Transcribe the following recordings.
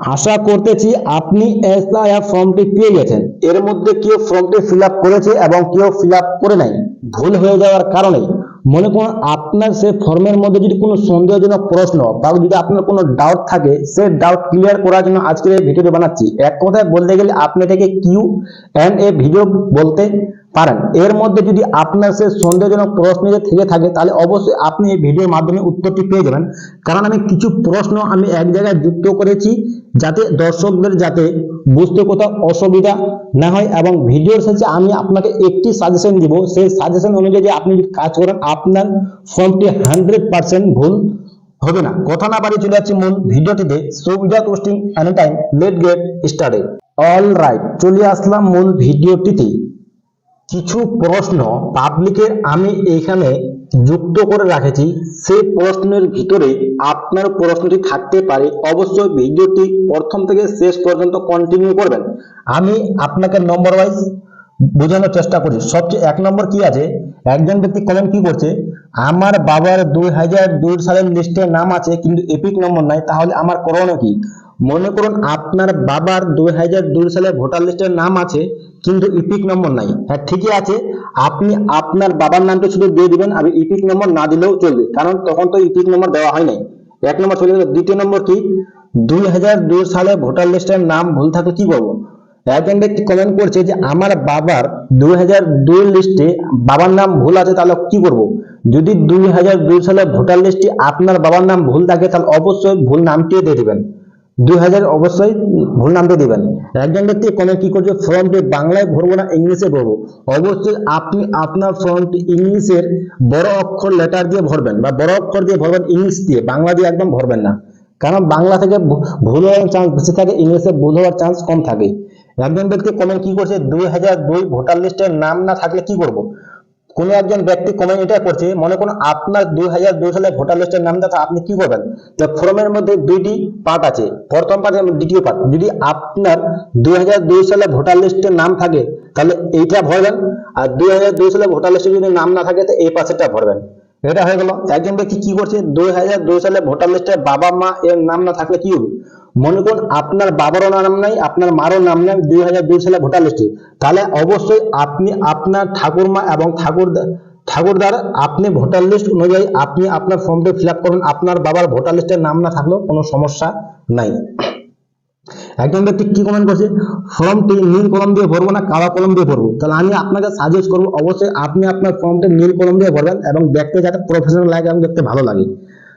আশা করতেছি আপনি এসআইআর ফর্মটি পেয়ে গেছেন। এর মধ্যে কেউ ফর্মটি ফিল করেছে এবং কেউ ফিল করে নাই। ভুল হয়ে যাওয়ার কারণে। মনে করুন, আপনার সে ফর্মের মধ্যে যদি কোনো সন্দেহজনক প্রশ্ন বা যদি আপনার কোনো ডাউট থাকে, সে ডাউট ক্লিয়ার করার জন্য আজকের এই ভিডিওটি বানাচ্ছি। এক কথায় বলতে গেলে আপনি এটাকে কিউ এন্ড এ ভিডিও বলতে পারেন। এর মধ্যে যদি আপনার সে সন্দেহজনক প্রশ্ন যদি থেকে থাকে, তাহলে অবশ্যই আপনি এই ভিডিওর মাধ্যমে উত্তরটি পেয়ে যাবেন। কারণ আমি কিছু প্রশ্ন আমি এক জায়গায় যুক্ত করেছি, যাতে দর্শকদের যাতে বুঝতে কোথাও অসুবিধা না হয় এবং ভিডিওর শেষে আমি আপনাকে একটি সাজেশন দিব। সেই সাজেশন অনুযায়ী আপনি যদি কাজ করেন, আপনার ফর্মটি হান্ড্রেড পার্সেন্ট ভুল হবে না। কথা না বাড়ি চলে যাচ্ছি মূল ভিডিওটিতে। So without wasting any time, let get started. All right চলে আসলাম মূল ভিডিওটিতে। কিছু প্রশ্ন পাবলিকের আমি এইখানে যুক্ত করে রাখেছি। সেই প্রশ্নের ভিতরে আপনার প্রশ্নটি থাকতে পারে। অবশ্যই ভিডিওটি প্রথম থেকে শেষ পর্যন্ত কন্টিনিউ করবেন। আমি আপনাকে নম্বর ওয়াইজ বোঝানোর চেষ্টা করি। সবচেয়ে এক নম্বর কি আছে? একজন ব্যক্তি কমেন্ট কি করছে? আমার বাবার দুই হাজার দুই সালের লিস্টে নাম আছে, কিন্তু এপিক নম্বর নাই, তাহলে আমার করণীয় কি? মনে করুন আপনার বাবার দুই হাজার দুই সালে ভোটার লিস্টের নাম আছে, কিন্তু ইপিক নম্বর নাই। হ্যাঁ ঠিকই আছে। আপনি আপনার বাবার নামটা শুধু দিয়ে দিবেন, আর ইপিক নম্বর না দিলেও চলবে, কারণ তখন তো ইপিক নম্বর দেওয়া হয় নাই। এক নম্বর চলে গেল, দ্বিতীয় নম্বর কি? দুই হাজার দুই সালে ভোটার লিস্টের নাম ভুল থাকলে কি করব একজন ব্যক্তি কমেন্ট করছে যে, আমার বাবার দুই হাজার দুই লিস্টে বাবার নাম ভুল আছে, তাহলে কি করব? যদি দুই হাজার দুই সালে ভোটার লিস্টে আপনার বাবার নাম ভুল থাকে, তাহলে অবশ্যই ভুল নামটিও দিয়ে দিবেন। দুই হাজার অবশ্যই ভুল একজন ব্যক্তি কমেন্ট কি করছে, ফর্মটি বাংলায় ভরবো না, ইংলিশে ভরবো। অবশ্যই আপনি আপনার ফর্মটি ইংলিশের বড় অক্ষর লেটার দিয়ে ভরবেন বা বড় অক্ষর দিয়ে ভরবেন, ইংলিশ দিয়ে, বাংলা দিয়ে একদম ভরবেন না। কারণ বাংলা থেকে ভুল হওয়ার চান্স বেশি থাকে, ইংলিশে ভুল হওয়ার চান্স কম থাকে। একজন ব্যক্তি কমেন্ট কি করছে, দুই হাজার দুই ভোটার লিস্টের নাম না থাকলে কি করব? কোনো একজন ব্যক্তি কমেন্ট এটা করছে মনে করুন আপনার দুই হাজার দুই সালে ভোটার লিস্টের নামটা তো আপনি কি করবেন? তো ফর্মের মধ্যে দুইটি পার্ট আছে, প্রথম পার্ট এবং দ্বিতীয় পার্ট যদি আপনার দুই হাজার দুই সালে ভোটার লিস্টের নাম থাকে, তাহলে এইটা ভরবেন। আর দুই হাজার দুই সালে ভোটার লিস্টে যদি নাম না থাকে, তো এই পাশেরটা ভরবেন। এটা হয়ে গেল। একজন ব্যক্তি কি করছে? দুই হাজার দুই সালে ভোটার লিস্টে বাবা মা এর নাম না থাকলে কি হবে? মনে করুন আপনার বাবারও নাম নাই, আপনার মারও নাম নাই দুই হাজার দুই সালে ভোটার লিস্টে। তাহলে অবশ্যই আপনি আপনার ঠাকুরমা এবং ঠাকুর ঠাকুরদার আপনি ভোটার লিস্ট অনুযায়ী আপনি আপনার ফর্মটি ফিল করুন, আপনার বাবার ভোটার লিস্টের নাম না থাকলেও কোনো সমস্যা নাই। একজন ব্যক্তি কি কমেন্ট করছে? ফর্মটি নীল কলম দিয়ে ভরবো না, কালো কলম দিয়ে ভরবো? তাহলে আমি আপনাকে সাজেস্ট করব, অবশ্যই আপনি আপনার ফর্মটি নীল কলম দিয়ে ভরবেন এবং দেখতে যাতে প্রফেশনাল লাগে এবং দেখতে ভালো লাগে।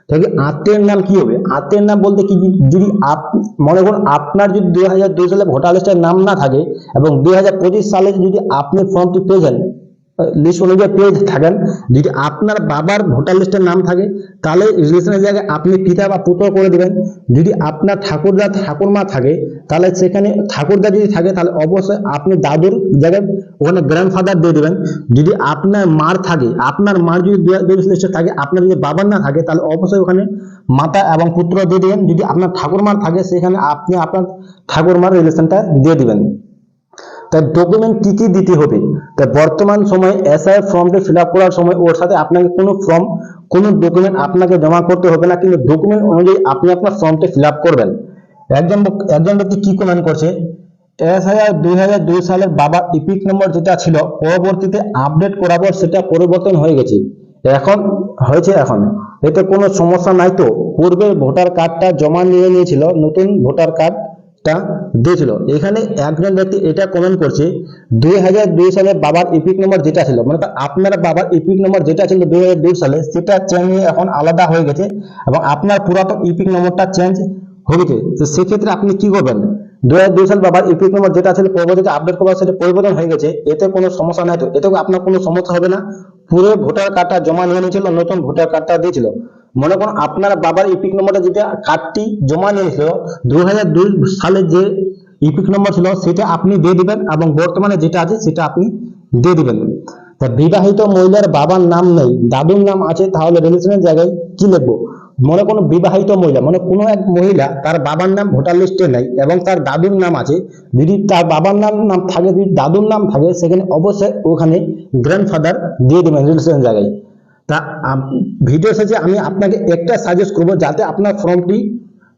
তাহলে আত্মের নাম কি হবে? আত্মের নাম বলতে কি? যদি মনে করুন আপনার যদি দুই হাজার দুই সালে ভোটার লিস্টের নাম না থাকে এবং দুই হাজার পঁচিশ সালে যদি আপনি ফর্মটি পেয়ে যান লিস্ট অনুযায়ী পেয়ে থাকেন, যদি আপনার বাবার ভোটার লিস্টের নাম থাকে, তাহলে রিলেশনের জায়গায় আপনি পিতা বা পুত্র করে দেবেন। যদি আপনার ঠাকুরদা, ঠাকুরমা থাকে তাহলে সেখানে ঠাকুরদা যদি থাকে, তাহলে অবশ্যই আপনি দাদুর জায়গায় ওখানে গ্র্যান্ডফাদার দিয়ে দিবেন। যদি আপনার মার থাকে, আপনার মার যদি থাকে, আপনার যদি বাবার না থাকে, তাহলে অবশ্যই ওখানে মাতা এবং পুত্র দিয়ে দেবেন। যদি আপনার ঠাকুরমার থাকে, সেখানে আপনি আপনার ঠাকুরমার রিলেশনটা দিয়ে দিবেন। তাই ডকুমেন্ট কি কি দিতে হবে? তাই বর্তমান সময়ে এসআই ফর্মটি ফিল করার সময় ওর সাথে আপনাকে কোনো ফর্ম কোনো ডকুমেন্ট আপনাকে জমা করতে হবে না। কিন্তু ডকুমেন্ট অনুযায়ী আপনি আপনার ফর্মটি ফিল করবেন। একজন একজন ব্যক্তি কি কমেন্ট করছে? এসআইআর দুই হাজার দুই সালের বাবার ইপিক নম্বর যেটা ছিল, পরবর্তীতে আপডেট করার সেটা পরিবর্তন হয়ে গেছে। এখন, হয়েছে এখন। এতে কোনো সমস্যা নাই তো? পূর্বে ভোটার কার্ডটা জমা নিয়ে নিয়েছিল, নতুন ভোটার কার্ড টা দিয়েছিল। এখানে একজন ব্যক্তি এটা কমেন্ট করছে, দুই হাজার দুই সালে বাবার ইপিক নম্বর যেটা ছিল মানে আপনার বাবার ইপিক নম্বর যেটা ছিল দুই হাজার দুই সালে, সেটা চেঞ্জ এখন আলাদা হয়ে গেছে এবং আপনার পুরাতন ইপিক নম্বরটা চেঞ্জ গেছে তো সেক্ষেত্রে আপনি কি করবেন? দুই হাজার দুই সাল বাবার ইপিক নম্বর যেটা ছিল পরবর্তীতে আপডেট করা সেটা পরিবর্তন হয়ে গেছে। এতে কোনো সমস্যা নাই তো। এতে আপনার কোনো সমস্যা হবে না। পুরো ভোটার কার্ডটা জমা নিয়ে নিয়েছিল, নতুন ভোটার কার্ডটা দিয়েছিল। মনে করুন, আপনার বাবার ইপিক নম্বরটা যেটা কার্ডটি জমা নিয়েছিল দুই হাজার দুই সালে যে ইপিক নম্বর ছিল, সেটা আপনি দিয়ে দিবেন এবং বর্তমানে যেটা আছে, সেটা আপনি দিয়ে দিবেন। তা বিবাহিত মহিলার বাবার নাম নেই, দাদুর নাম আছে, তাহলে রিলেশনের জায়গায় কি লিখব? মনে কোনো বিবাহিত মহিলা মানে কোনো এক মহিলা তার বাবার নাম ভোটার লিস্টে নাই এবং তার দাদুর নাম আছে। যদি তার বাবার নাম নাম থাকে, যদি দাদুর নাম থাকে, সেখানে অবশ্যই ওখানে গ্র্যান্ডফাদার দিয়ে দেবেন রিলেশনের জায়গায়। তা ভিডিও শেষে আমি আপনাকে একটা সাজেস্ট করব যাতে আপনার ফর্মটি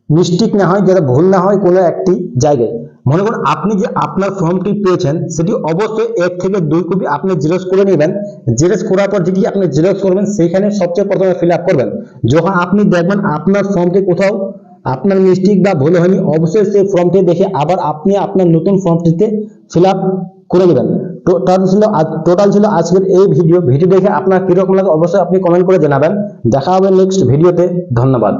মিস্টেক না হয়, যাতে ভুল না হয় কোনো একটি জায়গায়। মনে করুন আপনি যে আপনার ফর্মটি পেয়েছেন, সেটি অবশ্যই এক থেকে দুই কপি আপনি জেরক্স করে নেবেন। জেরক্স করার পর যেটি আপনি জেরক্স করবেন, সেইখানে সবচেয়ে প্রথমে ফিল করবেন। যখন আপনি দেখবেন আপনার ফর্মটি কোথাও, আপনার মিস্টেক বা ভুল হয়নি, অবশ্যই সেই ফর্মটি দেখে আবার আপনি আপনার নতুন ফর্মটিতে ফিল করে নেবেন। টোটাল ছিল টোটাল ছিল আজকের এই ভিডিও ভিডিও দেখে আপনার কীরকম লাগে, অবশ্যই আপনি কমেন্ট করে জানাবেন। দেখা হবে নেক্সট ভিডিওতে ধন্যবাদ।